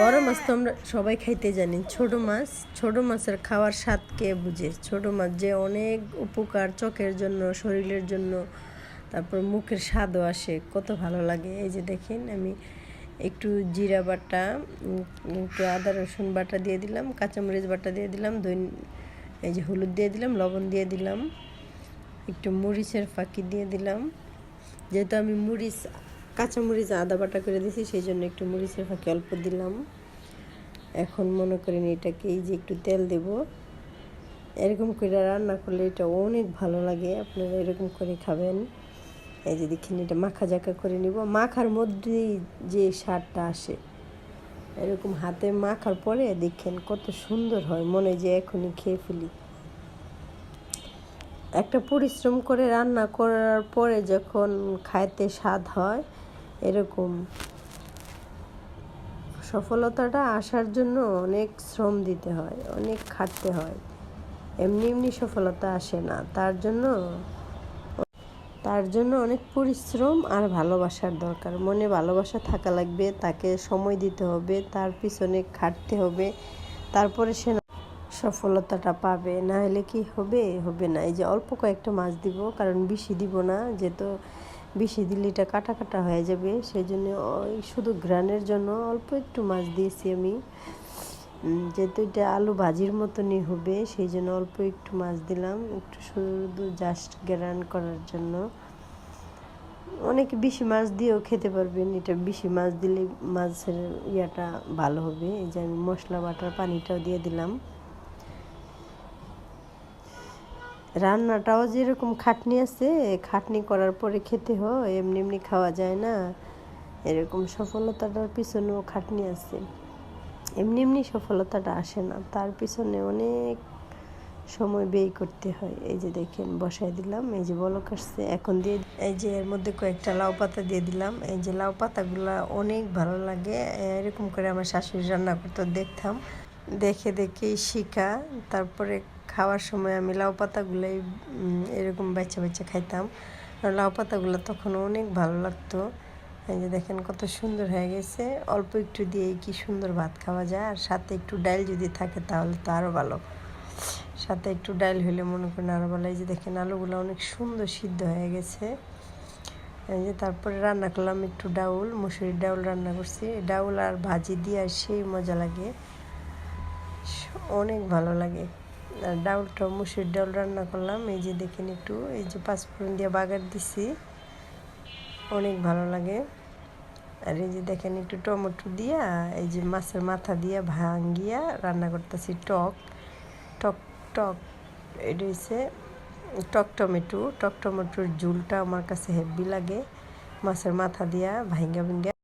বড় মাছ তো আমরা সবাই খাইতে জানি। ছোট মাছ, ছোট মাছের খাওয়ার স্বাদ কে বুঝে। ছোট মাছ যে অনেক উপকার চোখের জন্য, শরীরের জন্য, তারপর মুখের স্বাদও আসে। কত ভালো লাগে। এই যে দেখেন, আমি একটু জিরা বাটা একটু আদা, রসুন বাটা দিয়ে দিলাম, কাঁচামরিচ বাটা দিয়ে দিলাম দই এই যে হলুদ দিয়ে দিলাম, লবণ দিয়ে দিলাম, একটু মরিচের ফাঁকি দিয়ে দিলাম। যেহেতু আমি মরিচ কাঁচামরিচ আদা বাটা করে দিয়েছি, সেই জন্য একটু মরিচের ফাঁকে অল্প দিলাম। এখন মনে করেন এটাকে এই যে একটু তেল দেব। এরকম করে রান্না করলে এটা অনেক ভালো লাগে, আপনারা এরকম করে খাবেন। এই যে দেখেন এটা মাখা জাকা করে নিব। মাখার মধ্যেই যে স্বাদটা আসে, এরকম হাতে মাখার পরে দেখেন কত সুন্দর হয়, মনে যে এখনই খেয়ে ফেলি। একটা পরিশ্রম করে রান্না করার পরে যখন খাইতে স্বাদ হয় এরকম। সফলতাটা আসার জন্য অনেক শ্রম দিতে হয়, অনেক খাটতে হয়। এমনি এমনি সফলতা আসে না। তার জন্য তার জন্য অনেক পরিশ্রম আর ভালোবাসার দরকার। মনে ভালোবাসা থাকা লাগবে, তাকে সময় দিতে হবে, তার পিছনে খাটতে হবে, তারপরে সে সফলতাটা পাবে। না হলে কি হবে? হবে না। এই যে অল্প কয়েকটা মাছ দিব, কারণ বেশি দিব না, যেহেতু বেশি দিলে এটা কাটা কাটা হয়ে যাবে। সেই জন্য ওই শুধু গ্রানের জন্য অল্প একটু মাছ দিয়েছি আমি। যেহেতু এটা আলু ভাজির মতনই হবে সেই জন্য অল্প একটু মাছ দিলাম। একটু শুধু জাস্ট গ্রান করার জন্য। অনেক বেশি মাছ দিয়েও খেতে পারবেন। এটা বেশি মাছ দিলে মাছের ইয়াটা ভালো হবে। এই যে আমি মশলা বাটার পানিটাও দিয়ে দিলাম। রান্নাটাও যেরকম খাটনি আছে, খাটনি করার পরে খেতে হয়, এমনি এমনি খাওয়া যায় না। এরকম সফলতাটার পিছনেও খাটনি আছে। এমনি এমনি সফলতাটা আসে না। তার পিছনে অনেক সময় ব্যয় করতে হয়। এই যে দেখেন বসাই দিলাম, এই যে বলক আসছে, এখন দিয়ে এই যে এর মধ্যে কয়েকটা লাউ পাতা দিয়ে দিলাম। এই যে লাউ পাতাগুলো অনেক ভালো লাগে। এরকম করে আমার শাশুড়ি রান্না করতে, দেখতাম। দেখে দেখেই শিখা, তারপরে খাওয়ার সময় আমি লাউ পাতাগুলোই এরকম বাচ্চা বাচ্চা খাইতাম। লাউ পাতাগুলো তখন অনেক ভালো লাগতো। এই যে দেখেন কত সুন্দর হয়ে গেছে। অল্প একটু দিয়ে কি সুন্দর ভাত খাওয়া যায়। আর সাথে একটু ডাল যদি থাকে তাহলে তো আরও ভালো। সাথে একটু ডাল হলে মনে করেন আরও ভালো। এই যে দেখেন আলুগুলো অনেক সুন্দর সিদ্ধ হয়ে গেছে। এই যে তারপরে রান্না করলাম একটু ডাউল, মুসুরির ডাউল রান্না করছি। ডাউল আর ভাজি দিয়ে আর সেই মজা লাগে। অনেক ভালো লাগে। ডাউলটা মুসুরির ডাউল রান্না করলাম। এই যে দেখেন একটু, এই যে পাঁচফোড়ন দিয়ে বাগার দিছি। অনেক ভালো লাগে। আর এই যে দেখেন একটু টমেটো দিয়া, এই যে মাছের মাথা দিয়া ভাঙ্গিয়া রান্না করতেছি টক। টক টক, এটা হচ্ছে টক টমেটো। টক টমেটোর ঝুলটা আমার কাছে হেভি লাগে। মাছের মাথা দিয়া ভাঙ্গা ভাঙ্গা